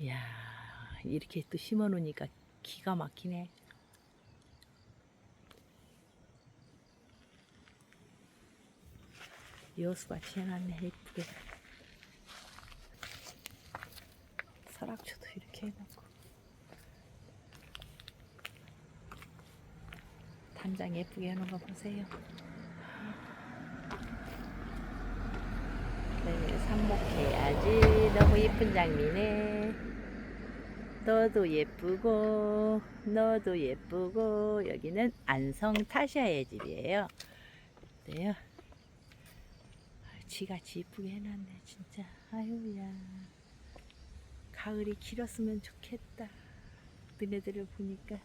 이야, 이렇게 또 심어 놓으니까 기가 막히네. 여수같이 해놨네, 예쁘게. 설악초도 이렇게 해놓고. 단장 예쁘게 해놓은 거 보세요. 네, 삽목해야지. 너무 예쁜 장미네. 너도 예쁘고, 너도 예쁘고, 여기는 안성 타샤의 집이에요. 아, 지같이 이쁘게 해놨네, 진짜. 아유야. 가을이 길었으면 좋겠다. 너네들을 보니까.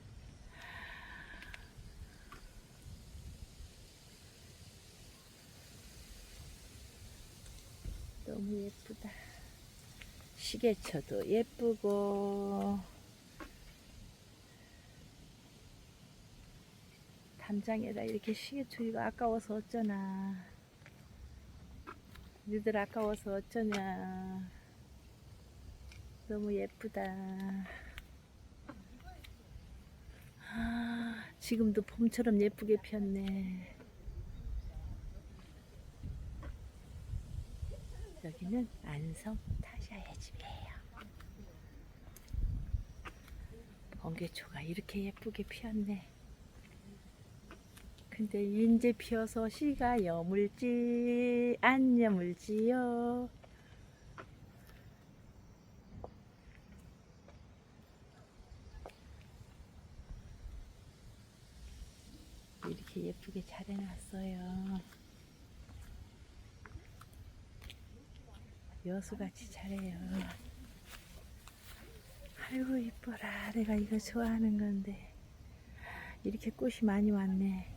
너무 예쁘다. 시계쳐도 예쁘고. 담장에다 이렇게 시계초 이거 아까워서 어쩌나. 니들 아까워서 어쩌냐. 너무 예쁘다. 아, 지금도 봄처럼 예쁘게 폈네. 여기는 안성 타 샤의 집이에요. 번개초가 이렇게 예쁘게 피었네. 근데 인제 피어서 씨가 여물지 안 여물지요. 이렇게 예쁘게 잘 해놨어요. 여수같이 잘해요. 아이고 이뻐라. 내가 이거 좋아하는 건데 이렇게 꽃이 많이 왔네.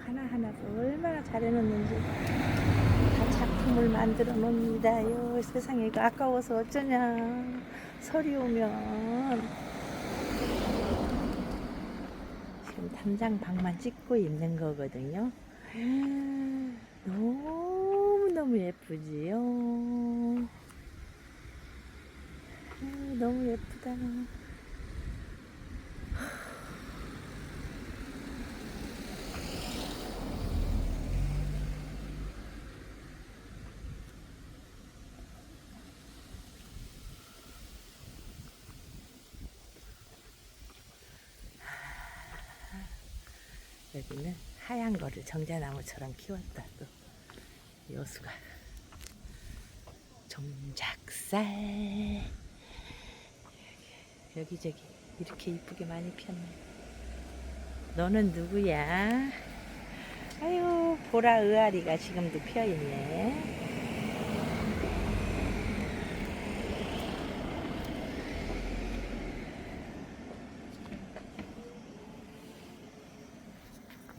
하나하나 얼마나 잘해놓는지 다 작품을 만들어 놓습니다요. 세상에 이거 아까워서 어쩌냐. 설이 오면 지금 담장 방만 찍고 있는 거거든요. 너무 너무 예쁘지요. 아, 너무 예쁘다. 여기는 하얀 거를 정자나무처럼 키웠다 또. 여수가 종작살. 여기저기 이렇게 이쁘게 많이 폈네. 너는 누구야? 아유 보라 의아리가 지금도 피어있네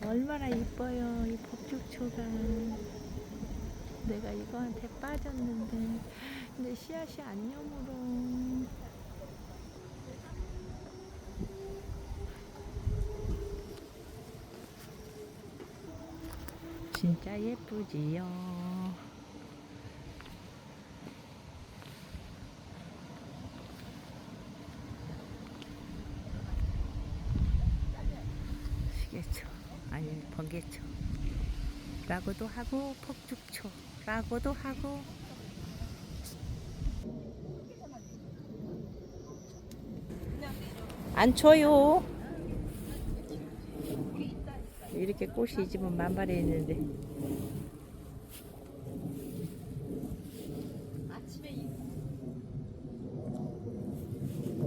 얼마나 이뻐요 이 복죽초가 내가 이거한테 빠졌는데. 근데 씨앗이 안 여물어 진짜 예쁘지요. 시계초 아니 번개초 라고도 하고 폭죽초 라고도 하고. 안 쳐요. 이렇게 꽃이 이 집은 만발해 있는데.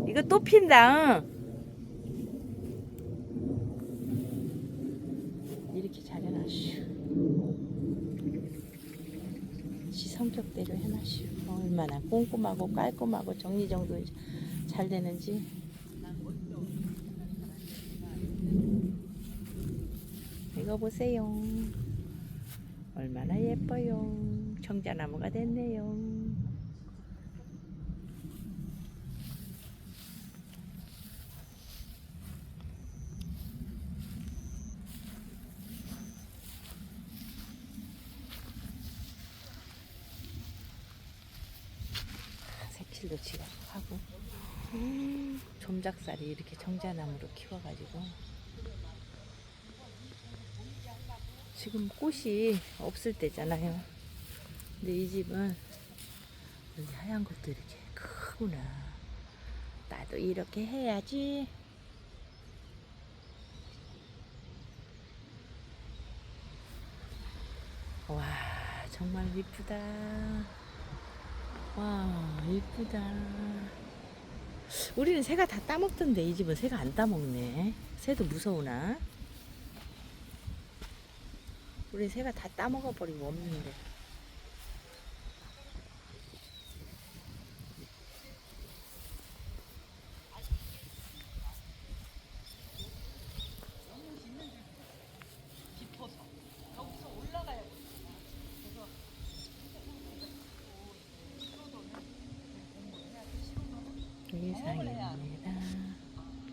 이거 또 핀다 응? 이렇게 잘 해놨슈. 지 성격대로 해놨슈. 얼마나 꼼꼼하고 깔끔하고 정리정도 잘 되는지. 이거 보세요. 얼마나 예뻐요. 정자나무가 됐네요. 며칠도 지금 하고 음, 좀작살이 이렇게 정자나무로 키워가지고 지금 꽃이 없을 때잖아요. 근데 이 집은 여기 하얀 것도 이렇게 크구나. 나도 이렇게 해야지. 와 정말 이쁘다. 와 이쁘다. 우리는 새가 다 따먹던데 이 집은 새가 안 따먹네. 새도 무서우나? 우리 새가 다 따먹어 버리고 없는데.